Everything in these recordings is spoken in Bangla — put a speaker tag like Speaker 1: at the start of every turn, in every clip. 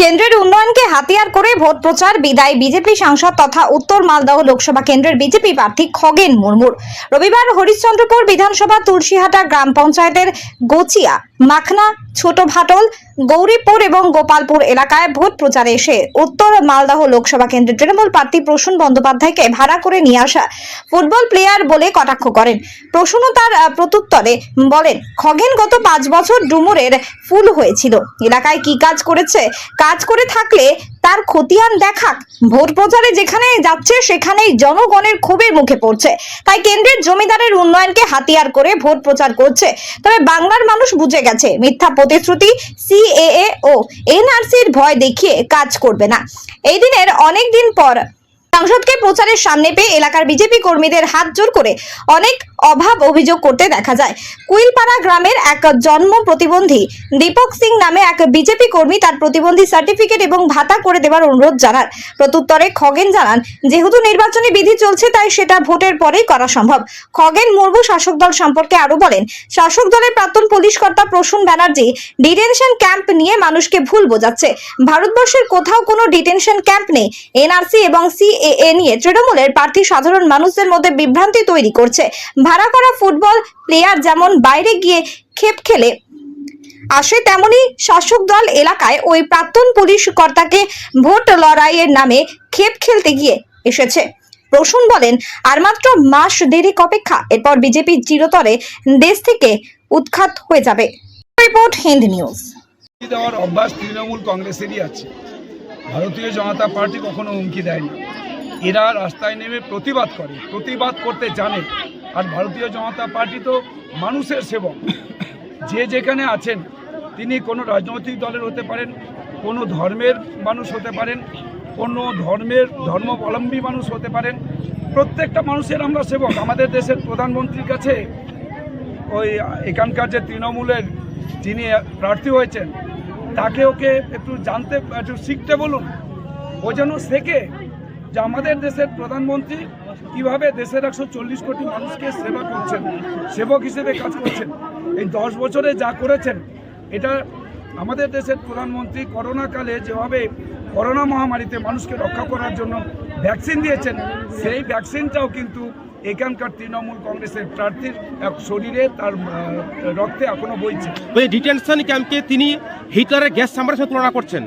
Speaker 1: কেন্দ্রের উন্নয়নকে হাতিয়ার করে ভোট প্রচার, বিদায় বিজেপি সাংসদ তথা উত্তর মালদহ লোকসভা কেন্দ্রের বিজেপি প্রার্থী খগেন মুর্মুর। রবিবার হরিশ্চন্দ্রপুর বিধানসভা তুলসীহাটা গ্রাম পঞ্চায়েতের গোচিয়া মাখনা, ছোট ভাটল, গৌরীপুর এবং গোপালপুর এলাকায় ভোট প্রচারে এসে উত্তর মালদহ লোকসভা কেন্দ্রের তৃণমূল প্রার্থী প্রসূন বন্দ্যোপাধ্যায়কে ভাড়া করে নিয়ে আসা ফুটবল প্লেয়ার বলে কটাক্ষ করেন। প্রসূন তার প্রত্যুত্তরে বলেন, খগেন গত পাঁচ বছর ডুমুরের ফুল হয়েছিল। এলাকায় কি কাজ করেছে? কাজ করে থাকলে তার খতিয়ান দেখাক। ভোট প্রচারে যেখানে যাচ্ছে, সেখানেই জনগণের ক্ষোভের মুখে পড়ছে। তাই কেন্দ্রের জমিদারের উন্নয়নকে হাতিয়ার করে ভোট প্রচার করছে। তবে বাংলার মানুষ বুঝে গেছে, মিথ্যা প্রতিশ্রুতি, সিএএ ও এনআরসির ভয় দেখিয়ে কাজ করবে না। এই দিনের অনেক দিন পর সাংসদকে প্রচারের সামনে পেয়ে এলাকার বিজেপি কর্মীদের হাত জোর করে অনেক অভাব অভিযোগ করতে দেখা যায়। কুইলপাড়া গ্রামের এক জন্ম প্রতিবন্ধী দীপক সিং নামে এক বিজেপি কর্মী তার প্রতিবন্ধী সার্টিফিকেট এবং ভাতা করে দেওয়ার অনুরোধ জানান। প্রত্যুত্তরে খগেন জানান, যেহেতু নির্বাচনী বিধি চলছে, তাই সেটা ভোটের পরেই করা সম্ভব। খগেন মুর্মু শাসক দল সম্পর্কে আরও বলেন, শাসক দলের প্রাক্তন পুলিশ কর্তা প্রসূন ব্যানার্জি ডিটেনশন ক্যাম্প নিয়ে মানুষকে ভুল বোঝাচ্ছে। ভারতবর্ষের কোথাও কোনো ডিটেনশন ক্যাম্প নেই। এনআরসি এবং সিএএ নিয়ে তৃণমূলের প্রার্থী সাধারণ মানুষদের মধ্যে বিভ্রান্তি তৈরি করছে। ভাড়া করা ফুটবল প্লেয়ার যেমন বাইরে গিয়ে খেপ খেলে আসে তেমনি শাসক দল এলাকায় ওই প্রাক্তন পুলিশ কর্তাকে ভোট লড়াইয়ের নামে খেপ খেলতে গিয়ে এসেছে। প্রসূন বলেন, আর মাত্র মাস দেরিক অপেক্ষা, এরপর বিজেপি চিরতরে দেশ থেকে উৎখাত হয়ে যাবে। Report Hind news.
Speaker 2: দেওয়ার অভ্যাস তৃণমূল কংগ্রেসেরই আছে। ভারতীয় জনতা পার্টি কখনো হুমকি দেয় না। এরা রাস্তায় নেমে প্রতিবাদ করে, প্রতিবাদ করতে জানে। আর ভারতীয় জনতা পার্টি তো মানুষের সেবক। যে যেখানে আছেন, তিনি কোনো রাজনৈতিক দলের হতে পারেন, কোনো ধর্মের মানুষ হতে পারেন, কোনো ধর্মের ধর্মাবলম্বী মানুষ হতে পারেন। প্রত্যেকটা মানুষের আমরা সেবক। আমাদের দেশের প্রধানমন্ত্রীর কাছে ওই এখানকার যে তৃণমূলের যিনি প্রার্থী হয়েছেন, তাকে ওকে একটু জানতে, একটু শিখতে বলুন। ও যেন শেখে যে আমাদের দেশের প্রধানমন্ত্রী কীভাবে দেশের একশো চল্লিশ কোটি মানুষকে সেবা করছেন সেবক হিসেবে কাজ করছেন এই দশ বছরে যা করেছেন এটা আমাদের দেশের প্রধানমন্ত্রী করোনাকালে যেভাবে করোনা মহামারীতে মানুষকে রক্ষা করার জন্য ভ্যাকসিন দিয়েছেন সেই ভ্যাকসিনটাও কিন্তু এখানকার তৃণমূল কংগ্রেসের প্রার্থীর এক শরীরে তার রক্তে এখনও বইছে।
Speaker 3: ওই ডিটেনশন ক্যাম্পকে তিনি হিটলারের গ্যাস চাম্বারের সাথে তুলনা করছেন।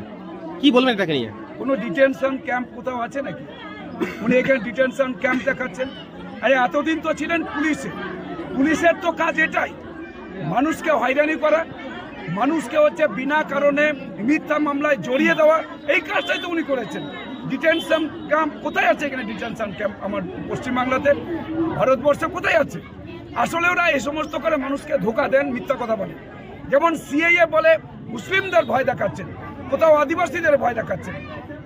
Speaker 3: কি বলবেন এটাকে নিয়ে?
Speaker 2: কোনো ডিটেনশন ক্যাম্প কোথাও আছে নাকি? উনি এখানে ডিটেনশন ক্যাম্প দেখাচ্ছেন। আরে এতদিন তো ছিলেন পুলিশে। পুলিশের তো কাজ এটাই। মানুষকে হয়রানি করা, মানুষকে হচ্ছে বিনা কারণে মিথ্যা মামলায় জড়িয়ে দেওয়া, এই কাজটাই তো উনি করেছেন। ডিটেনশন ক্যাম্প কোথায় আছে এখানে ডিটেনশন ক্যাম্প আমার পশ্চিমবাংলাতে? ভারতবর্ষে কোথায় আছে? আসলে ওরা এই সমস্ত করে মানুষকে ধোকা দেন, মিথ্যা কথা বলে। যেমন সিএইএ বলে, মুসলিমদের ভয় দেখাচ্ছেন। কোথাও আদিবাসীদের ভয় দেখাচ্ছে।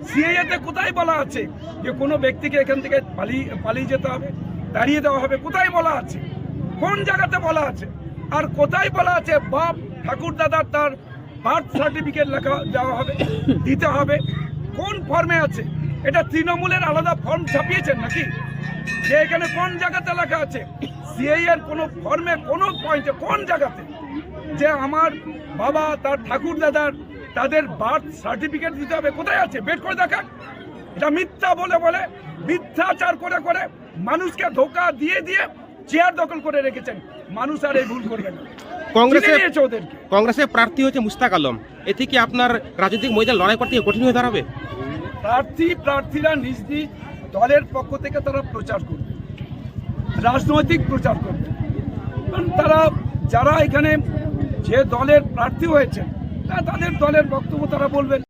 Speaker 2: সিএইএতে কোথায় বলা আছে যে কোনো ব্যক্তিকে এখান থেকে পালিয়ে পালিয়ে যেতে হবে, দাঁড়িয়ে দেওয়া হবে, কোথায় বলা আছে? কোন জায়গাতে বলা আছে? আর কোথায় বলা আছে বাপ ঠাকুর দাদার তার বার্থ সার্টিফিকেট লেখা, দেওয়া হবে, দিতে হবে? কোন ফর্মে আছে? এটা তৃণমূলের আলাদা ফর্ম ছাপিয়েছেন নাকি? যে এখানে কোন জায়গাতে লেখা আছে? সিআই এর কোনো ফর্মে কোনো পয়েন্টে কোন জায়গাতে? যে আমার বাবা তার ঠাকুর দাদার তাদের বার্থ সার্টিফিকেট দিতে হবে। কোথায় আছে? বের করে দেখা এটা মিথ্যা বলে বলে মিথ্যাচার করে করে মানুষকে ধোকা দিয়ে দিয়ে চেয়ার দখল করে রেখেছেন। মানুষ আর এই ভুল করবে না।
Speaker 3: কংগ্রেসের
Speaker 2: চিনে
Speaker 3: কংগ্রেসের প্রার্থী হচ্ছে মুস্তাক আলম। এতে কি আপনার রাজনৈতিক ময়দান লড়াই করতে কঠিন হয়ে দাঁড়াবে?
Speaker 2: প্রার্থী প্রার্থীরা নিজ নিজ দলের পক্ষ থেকে তারা প্রচার করবে। রাজনৈতিক প্রচার করবে। কারণ তারা যারা এখানে যে দলের প্রার্থী হয়েছে তা তাদের দলের বক্তব্য তারা বলবেন।